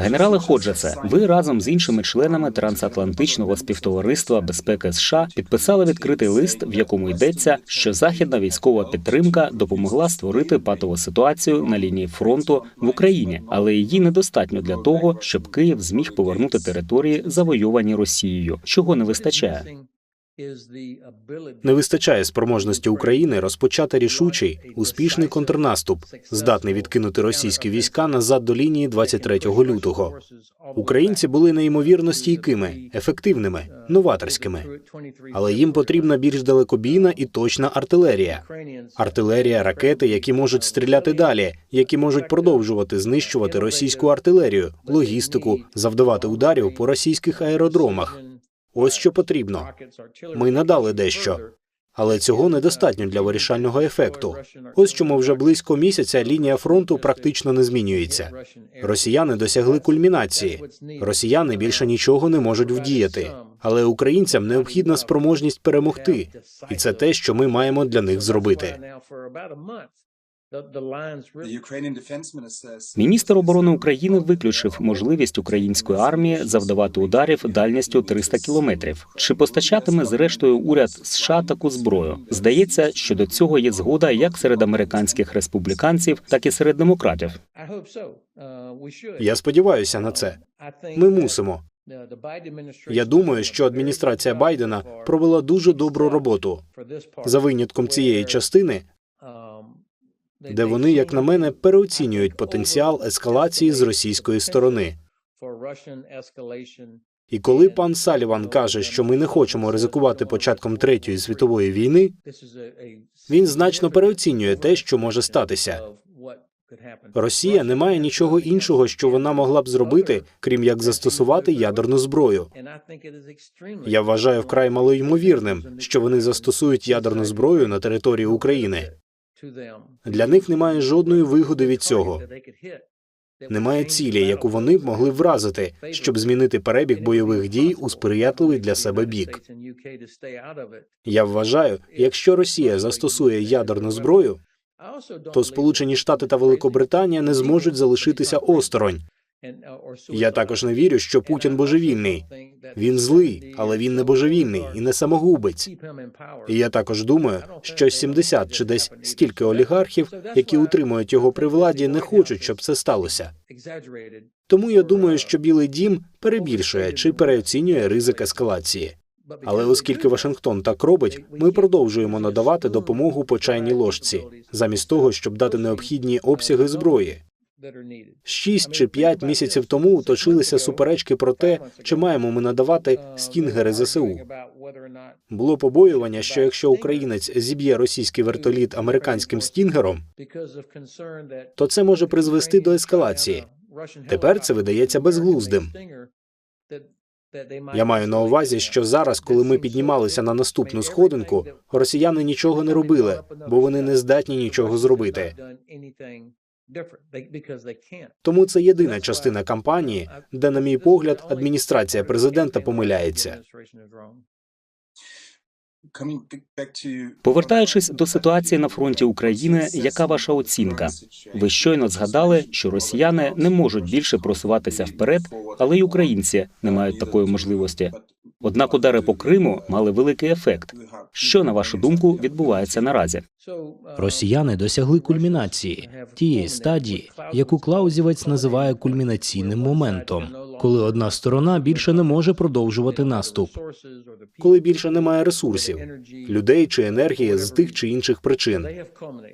Генерале Ходжесе, ви разом з іншими членами трансатлантичного співтовариства безпеки США підписали відкритий лист, в якому йдеться, що західна військова підтримка допомогла створити патову ситуацію на лінії фронту в Україні, але її недостатньо для того, щоб Київ зміг повернути території, завойовані Росією. Чого не вистачає? Не вистачає спроможності України розпочати рішучий успішний контрнаступ, здатний відкинути російські війська назад до лінії 23 лютого. Українці були неймовірно стійкими, ефективними, новаторськими, але їм потрібна більш далекобійна і точна артилерія. Артилерія, ракети, які можуть стріляти далі, які можуть продовжувати знищувати російську артилерію, логістику, завдавати ударів по російських аеродромах. Ось що потрібно. Ми надали дещо, але цього недостатньо для вирішального ефекту. Ось чому вже близько місяця лінія фронту практично не змінюється. Росіяни досягли кульмінації. Росіяни більше нічого не можуть вдіяти. Але українцям необхідна спроможність перемогти, і це те, що ми маємо для них зробити. Міністр оборони України виключив можливість української армії завдавати ударів дальністю 300 кілометрів. Чи постачатиме зрештою уряд США таку зброю? Здається, що до цього є згода як серед американських республіканців, так і серед демократів. Я сподіваюся на це. Ми мусимо. Я думаю, що адміністрація Байдена провела дуже добру роботу за винятком цієї частини, де вони, як на мене, переоцінюють потенціал ескалації з російської сторони. І коли пан Саліван каже, що ми не хочемо ризикувати початком третьої світової війни, він значно переоцінює те, що може статися. Росія не має нічого іншого, що вона могла б зробити, крім як застосувати ядерну зброю. Я вважаю вкрай малоймовірним, що вони застосують ядерну зброю на території України. Для них немає жодної вигоди від цього. Немає цілі, яку вони б могли вразити, щоб змінити перебіг бойових дій у сприятливий для себе бік. Я вважаю, якщо Росія застосує ядерну зброю, то Сполучені Штати та Великобританія не зможуть залишитися осторонь. Я також не вірю, що Путін божевільний. Він злий, але він не божевільний і не самогубець. І я також думаю, що 70 чи десь стільки олігархів, які утримують його при владі, не хочуть, щоб це сталося. Тому я думаю, що Білий Дім перебільшує чи переоцінює ризик ескалації. Але оскільки Вашингтон так робить, ми продовжуємо надавати допомогу по чайній ложці, замість того, щоб дати необхідні обсяги зброї. Шість чи п'ять місяців тому точилися суперечки про те, чи маємо ми надавати стінгери ЗСУ. Було побоювання, що якщо українець зіб'є російський вертоліт американським стінгером, то це може призвести до ескалації. Тепер це видається безглуздим. Я маю на увазі, що зараз, коли ми піднімалися на наступну сходинку, росіяни нічого не робили, бо вони не здатні нічого зробити. Тому це єдина частина кампанії, де, на мій погляд, адміністрація президента помиляється. Повертаючись до ситуації на фронті України, яка ваша оцінка? Ви щойно згадали, що росіяни не можуть більше просуватися вперед, але й українці не мають такої можливості. Однак удари по Криму мали великий ефект. Що на вашу думку відбувається наразі? Росіяни досягли кульмінації тієї стадії, яку Клаузівець називає кульмінаційним моментом, коли одна сторона більше не може продовжувати наступ. коли більше немає ресурсів, людей чи енергії з тих чи інших причин.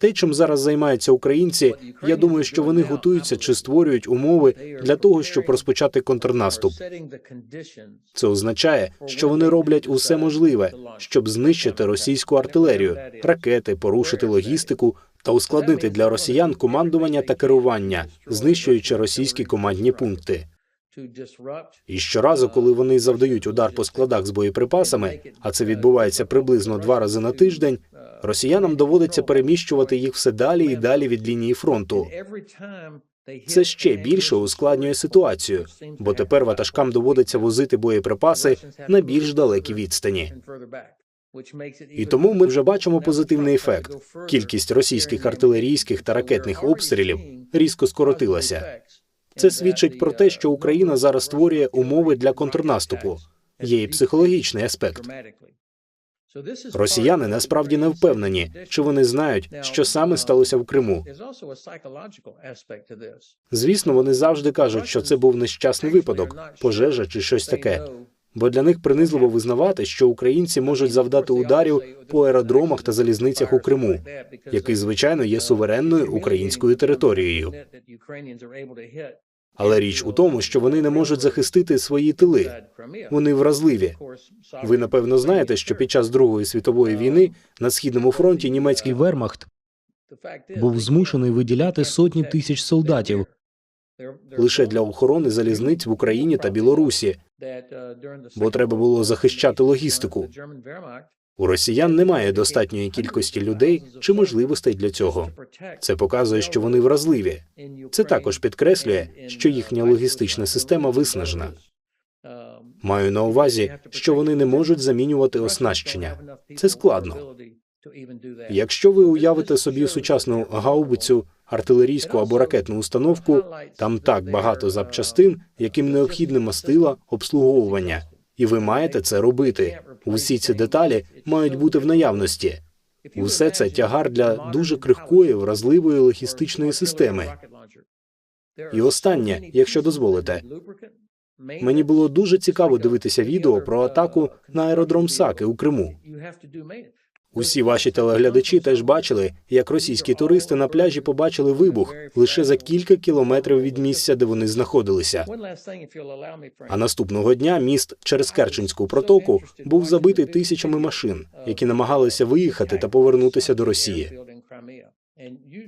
Те, чим зараз займаються українці, я думаю, що вони готуються чи створюють умови для того, щоб розпочати контрнаступ. Це означає, що вони роблять усе можливе, щоб знищити російську артилерію, ракети, порушити логістику та ускладнити для росіян командування та керування, знищуючи російські командні пункти. І щоразу, коли вони завдають удар по складах з боєприпасами, а це відбувається приблизно два рази на тиждень, росіянам доводиться переміщувати їх все далі і далі від лінії фронту. Це ще більше ускладнює ситуацію, бо тепер ватажкам доводиться возити боєприпаси на більш далекі відстані. І тому ми вже бачимо позитивний ефект. Кількість російських артилерійських та ракетних обстрілів різко скоротилася. Це свідчить про те, що Україна зараз створює умови для контрнаступу. Є і психологічний аспект. Росіяни насправді не впевнені, чи вони знають, що саме сталося в Криму. Звісно, вони завжди кажуть, що це був нещасний випадок, пожежа чи щось таке. Бо для них принизливо визнавати, що українці можуть завдати ударів по аеродромах та залізницях у Криму, який звичайно є суверенною українською територією. Але річ у тому, що вони не можуть захистити свої тили. Вони вразливі. Ви напевно знаєте, що під час Другої світової війни на східному фронті німецький Вермахт був змушений виділяти сотні тисяч солдатів. Лише для охорони залізниць в Україні та Білорусі, бо треба було захищати логістику. У росіян немає достатньої кількості людей чи можливостей для цього. Це показує, що вони вразливі. Це також підкреслює, що їхня логістична система виснажена. Маю на увазі, що вони не можуть замінювати оснащення. Це складно. Якщо ви уявите собі сучасну гаубицю, артилерійську або ракетну установку, там так багато запчастин, яким необхідне мастила, обслуговування, і ви маєте це робити. Усі ці деталі мають бути в наявності. Усе це тягар для дуже крихкої, вразливої логістичної системи. І останнє, якщо дозволите, мені було дуже цікаво дивитися відео про атаку на аеродром Саки у Криму. Усі ваші телеглядачі теж бачили, як російські туристи на пляжі побачили вибух лише за кілька кілометрів від місця, де вони знаходилися. А наступного дня міст через Керченську протоку був забитий тисячами машин, які намагалися виїхати та повернутися до Росії.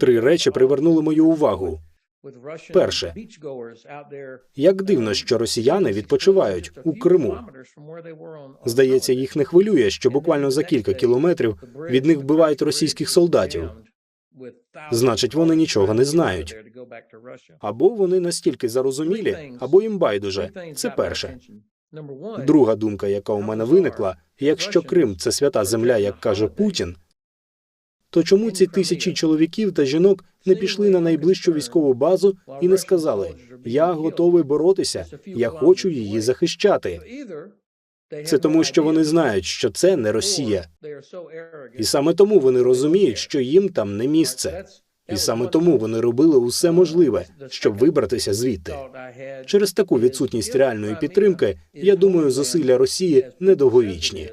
Три речі привернули мою увагу. Перше, Як дивно, що росіяни відпочивають у Криму. Здається, їх не хвилює, що буквально за кілька кілометрів від них вбивають російських солдатів. Значить, вони нічого не знають. Або вони настільки зарозумілі, або їм байдуже. Це перше. Друга думка, яка у мене виникла, якщо Крим це свята земля, як каже Путін, то чому ці тисячі чоловіків та жінок не пішли на найближчу військову базу і не сказали: Я готовий боротися, я хочу її захищати. Це тому, що вони знають, що це не Росія, і саме тому вони розуміють, що їм там не місце. І саме тому вони робили усе можливе, щоб вибратися звідти. Через таку відсутність реальної підтримки, я думаю, зусилля Росії недовговічні.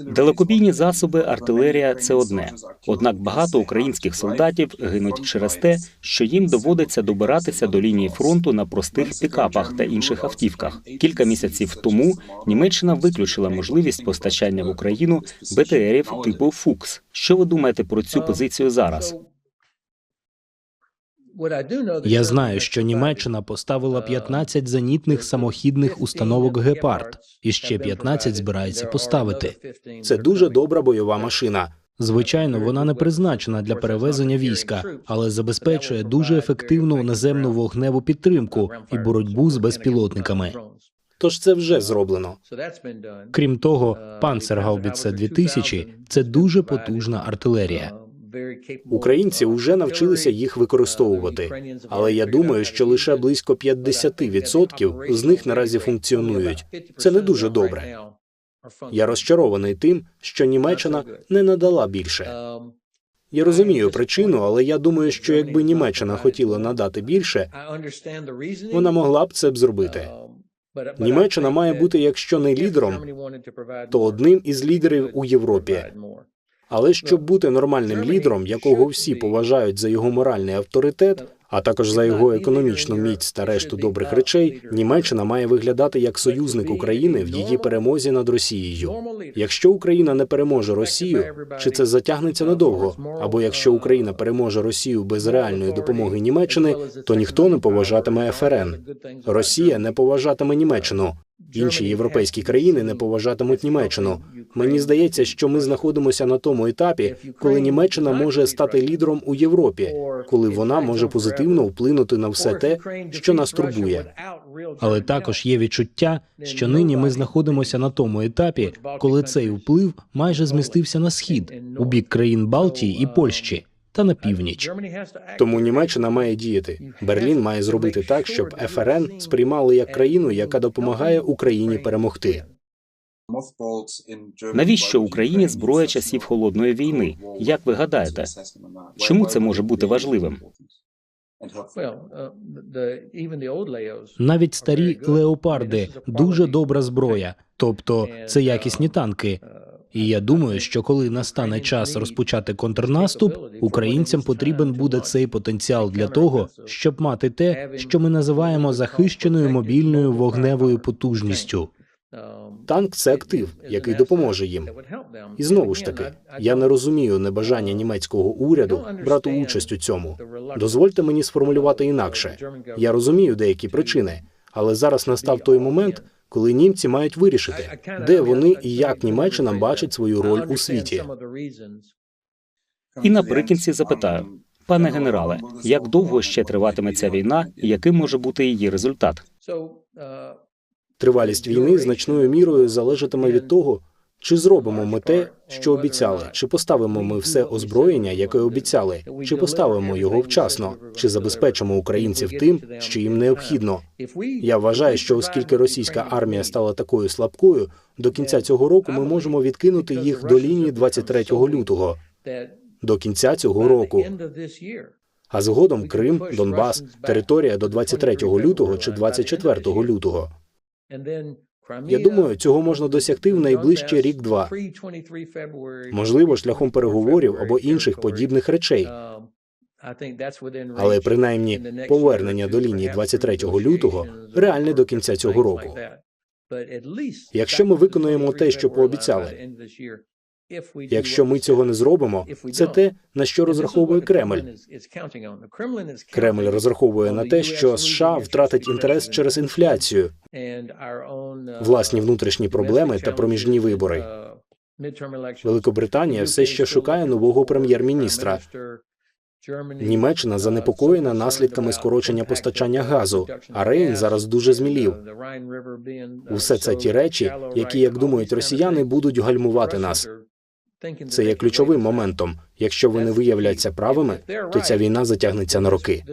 Далекобійні засоби, артилерія це одне. Однак багато українських солдатів гинуть через те, що їм доводиться добиратися до лінії фронту на простих пікапах та інших автівках. Кілька місяців тому Німеччина виключила можливість постачання в Україну БТРів типу Фукс. Що ви думаєте про цю позицію зараз? Я знаю, що Німеччина поставила 15 зенітних самохідних установок Гепард, і ще 15 збирається поставити. Це дуже добра бойова машина. Звичайно, вона не призначена для перевезення війська, але забезпечує дуже ефективну наземну вогневу підтримку і боротьбу з безпілотниками. Тож це вже зроблено. Крім того, Панцергаубіце 2000 – це дуже потужна артилерія. Українці вже навчилися їх використовувати, але я думаю, що лише близько 50% з них наразі функціонують. Це не дуже добре. Я розчарований тим, що Німеччина не надала більше. Я розумію причину, але я думаю, що якби Німеччина хотіла надати більше, вона могла б це б зробити. Німеччина має бути, якщо не лідером, то одним із лідерів у Європі. Але щоб бути нормальним лідером, якого всі поважають за його моральний авторитет, а також за його економічну міць та решту добрих речей, Німеччина має виглядати як союзник України в її перемозі над Росією. Якщо Україна не переможе Росію, чи це затягнеться надовго, або якщо Україна переможе Росію без реальної допомоги Німеччини, то ніхто не поважатиме ФРН. Росія не поважатиме Німеччину. Інші європейські країни не поважатимуть Німеччину. Мені здається, що ми знаходимося на тому етапі, коли Німеччина може стати лідером у Європі, коли вона може позитивно вплинути на все те, що нас турбує. Але також є відчуття, що нині ми знаходимося на тому етапі, коли цей вплив майже змістився на схід у бік країн Балтії і Польщі. Та на північ. Тому Німеччина має діяти. Берлін має зробити так, щоб ФРН сприймали як країну, яка допомагає Україні перемогти. Навіщо Україні зброя часів холодної війни? Як ви гадаєте, чому це може бути важливим? Навіть старі леопарди дуже добра зброя, тобто це якісні танки. І я думаю, що коли настане час розпочати контрнаступ, українцям потрібен буде цей потенціал для того, щоб мати те, що ми називаємо захищеною мобільною вогневою потужністю. Танк це актив, який допоможе їм. І знову ж таки, я не розумію небажання німецького уряду брати участь у цьому. Дозвольте мені сформулювати інакше. Я розумію деякі причини, але зараз настав той момент, коли німці мають вирішити, де вони і як Німеччина бачить свою роль у світі. І наприкінці запитаю, пане генерале, як довго ще триватиме ця війна, і яким може бути її результат? Тривалість війни значною мірою залежатиме від того, чи зробимо ми те, що обіцяли, чи поставимо ми все озброєння, яке обіцяли, чи поставимо його вчасно, чи забезпечимо українців тим, що їм необхідно. Я вважаю, що оскільки російська армія стала такою слабкою, до кінця цього року ми можемо відкинути їх до лінії 23 лютого. До кінця цього року. А згодом Крим, Донбас, територія до 23 лютого чи 24 лютого. Я думаю, цього можна досягти в найближчі рік-два. Можливо, шляхом переговорів або інших подібних речей. Але принаймні повернення до лінії 23 лютого реальне до кінця цього року. Якщо ми виконуємо те, що пообіцяли, якщо ми цього не зробимо, це те, на що розраховує Кремль. Кремль розраховує на те, що США втратить інтерес через інфляцію, власні внутрішні проблеми та проміжні вибори. Великобританія все ще шукає нового прем'єр-міністра. Німеччина занепокоєна наслідками скорочення постачання газу, а Рейн зараз дуже змілів. Усе це ті речі, які, як думають росіяни, будуть гальмувати нас. Це є ключовим моментом. Якщо вони виявляться правими, то ця війна затягнеться на роки.